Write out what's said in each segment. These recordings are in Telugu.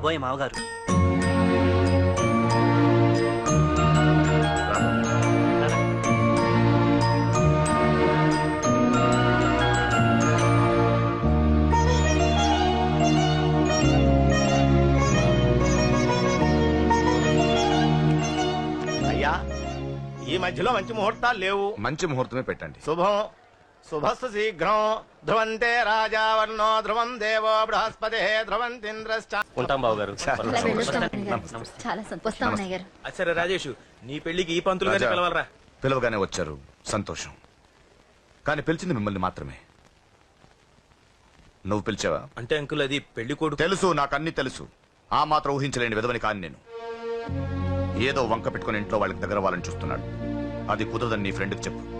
కాబోయే మావగారు. రారా. అయ్యా ఈ మధ్యలో మంచి ముహూర్తాలు లేవు. మంచి ముహూర్తమే పెట్టండి. శుభం. శుభస్సు శీఘ్రం. ధ్రువంతే రాజా వర్ణో ధ్రువం దేవో బృహస్పతి ధ్రువంతింద్రశ్చ. ఉంటాం బాబు గారు. చాలా సంతోషం. అన్నయ్య సరే రాజేష్ నీ పెళ్ళికి ఈ పంతులు గారిని రాజా, పిలవాలరా? పిలవగానే వచ్చారు. సంతోషం. కానీ పిలిచింది మిమ్మల్ని మాత్రమే. నువ్వు పిలిచావా? అంటే అంకుల్ అది పెళ్ళి కొడుకు. తెలుసు నాకు అన్ని తెలుసు. ఆ మాత్రం ఊహించలేని విధవని కాని నేను. ఏదో వంక పెట్టుకుని ఇంట్లో వాళ్ళకి దగ్గర వాళ్ళని చూస్తున్నాడు. అది కుదరదని నీ ఫ్రెండ్కి చెప్పు.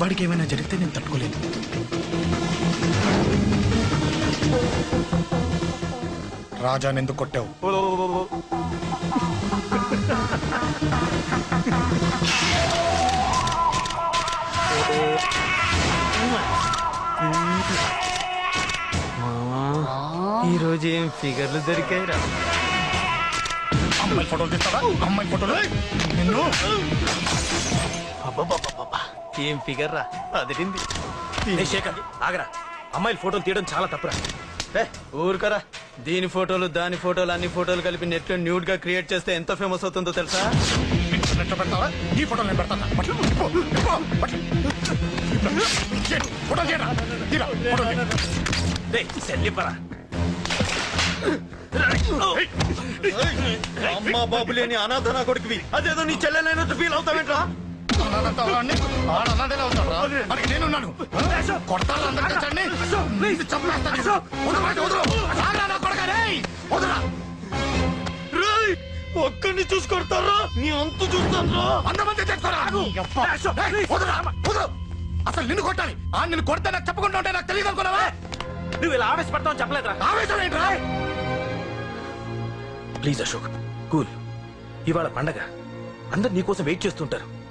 వాడికి ఏమైనా జరిగితే నేను తట్టుకోలేను. రాజా ఎందుకు కొట్టావు? ఈ రోజు ఏం ఫిగర్లు దొరికాయిరా? అమ్మాయి ఫోటోలు తీస్తావా? అమ్మాయి ఫోటోలు? నిన్ను? ఏం ఫిగర్ రా? అదిరింది. శేఖర్ ఆగరా. అమ్మాయిల ఫోటోలు తీయడం చాలా తప్పురా. ఏ, ఊరుకరా. దీని ఫోటోలు దాని ఫోటోలు అన్ని ఫోటోలు కలిపి నెట్లో న్యూడ్గా క్రియేట్ చేస్తే ఎంత ఫేమస్ అవుతుందో తెలుసా? పెడతావా ఈ ఫోటోలు నేను పెడతాను? బట్లు, పో, పో, బట్లు. చేయండి, ఫోటోలు చేయరా తీరా ఫోటోలు చేయి. రే సెల్లిపరా. అమ్మా బాబు లేని అనాథనా కొడుకువి. అదేదో నీ చెల్లెలైనట్టు ఫీల్ అవుతావేంట్రా? అనాథంతా వాడిని, వాడు అనాథనే అవుతాడు రా. వాడికి నేనున్నాను. కొడతాను అందరికీ చండి. ఇది చంపేస్తాను. వదరు వాడిని, వదరు. ఆగ్రా నా కొడుకా, రేయ్. వదరురా. ఒక్కడిని చూసుకొడతారా నీ అంతు చూస్తాను. అసలు నిన్ను కొట్టాలి. ఆ నిన్ను కొడితే నాకు చెప్పకుండా ఉంటే నాకు తెలియదు అనుకున్నావా నువ్వు ఇలా ఆవేశపడతావు చెప్పలేదురా. ఆవేశం ఏంట్రా? Please Ashok cool. ఇవాళ పండగ. అందరు నీకోసం వెయిట్ చేస్తుంటారు.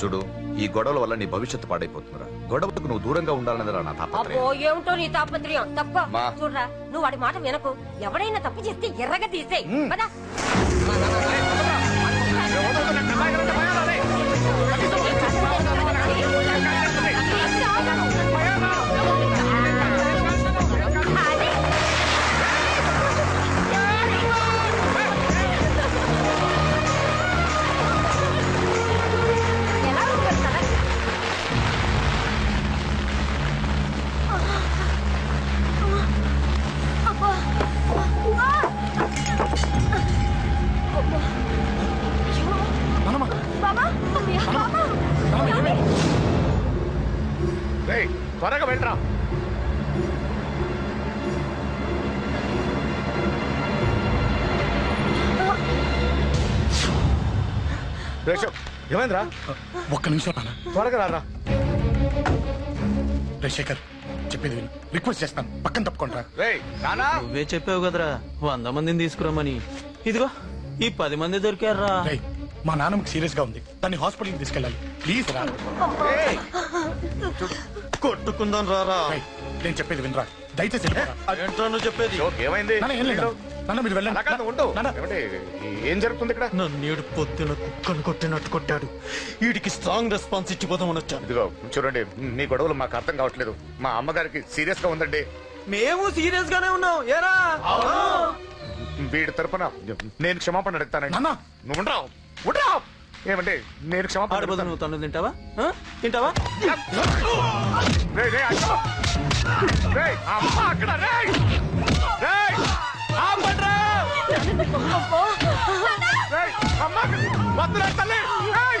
చూడు ఈ గొడవల వల్ల నీ భవిష్యత్తు పాడైపోతుందిరా. గొడవకు నువ్వు దూరంగా ఉండాలనేదిరా నా అబ్బో ఏమిటో నీ తాపత్రయం? తప్ప మా. చూడరా నువ్వు వాడి మాట వినకు. ఎవడైనా తప్పు చేస్తే ఎర్రగా తీసేయ్. పదా. త్వరగా వెళ్ళరా. ఏమైందిరా? ఒక్క నిమిషం నాన్న. త్వరగా రారా. రే శేఖర్ చెప్పేది విను. రిక్వెస్ట్ చేస్తాను. పక్కన తప్పుకుంటా రేయ్ నానా? నువ్వే చెప్పావు కదరా. వంద మందిని తీసుకురమ్మని. ఇదిగో ఈ పది మంది దొరికారా రే మా నాన్నకి సీరియస్గా ఉంది. దాన్ని హాస్పిటల్కి తీసుకెళ్ళాలి. ప్లీజ్ రా. రేయ్, కొట్టుకుందాం రారా. నేను చెప్పేది వినరా? దయచేసి. ఏంట్రా నువ్వు చెప్పేది? ఏమైంది? నాన్న నాన్న మీరు వెళ్ళండి. నాన్న, ఏం జరుగుతుంది ఇక్కడ? నన్నేడు పొద్దున కుక్కను కొట్టినట్టు కొట్టాడు. వీడికి స్ట్రాంగ్ రెస్పాన్స్ ఇచ్చిపోతామని వచ్చాను. ఇదిగో చూడండి మీ గొడవలు మాకు అర్థం కావట్లేదు. మా అమ్మగారికి సీరియస్గా ఉందండి. మేము సీరియస్ గానే ఉన్నాం. ఏరా? వీడి తరపున నేను క్షమాపణ అడుగుతానండి. నాన్న. నువ్వు ఉండరావు ఉండరావు ఏమంటే నేను క్షమాపణ ఆడబోదు. నువ్వు తను తింటావా ఆ? తింటావా రేయ్, రేయ్, అయ్యో. రేయ్, అమ్మ అక్కడ రేయ్. రేయ్, ఆపండ్రా. రేయ్, అమ్మ అక్కడ. వద్దురా తల్లి రేయ్.